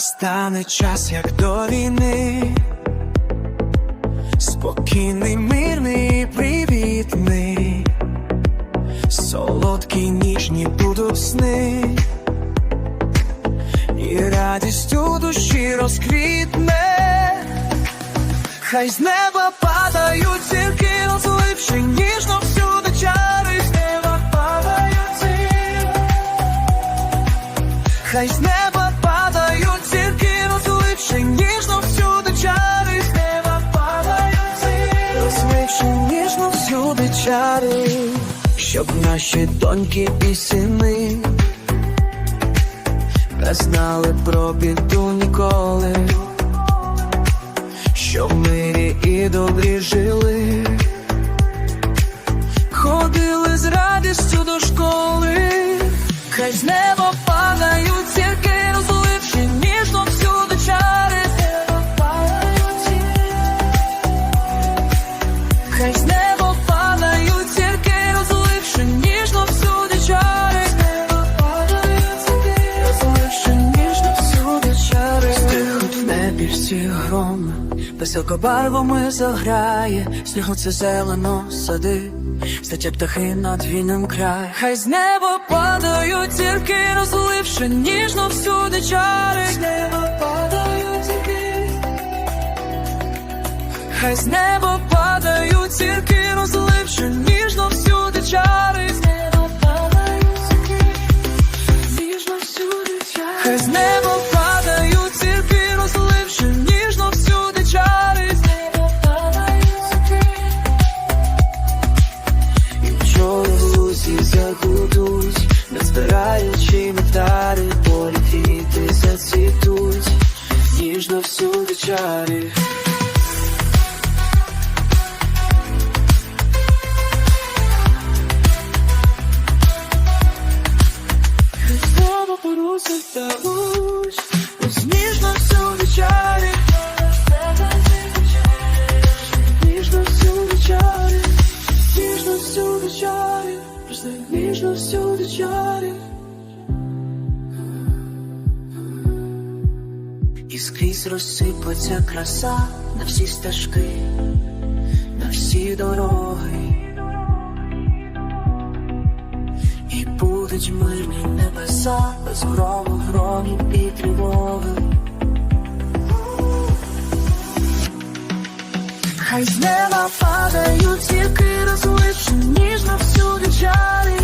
Настане час, як до війни, спокійний, мирний, привітний, солодкі ніжні будуть сни, і радість у душі розквітне, хай з неба падають зірки, розливши ніжно всюди чари, з неба падають зірки. Хай з неба чари, щоб наші доньки і сини не знали про біду ніколи, щоб в мирі і добрі жили, ходили з радістю до школи. Хай з неба падають зірки, розливши ніжно небі всі громи, веселкобарвами заграє, снігу це зелено сади. Стаття птахи над війним край. Хай з неба падають зірки, розливши ніжно всюди чари. З неба падають зірки. Хай з неба падають зірки, лузі гудуть, не збираючи нектари, полі квіти зацвітуть, ніжно всюди чари. І скрізь розсипаться краса на всі стежки, на всі дороги. І будуть мирні небеса без грому, громів і тривоги. Хай з неба падають зірки, розливши ніжно всюди чари.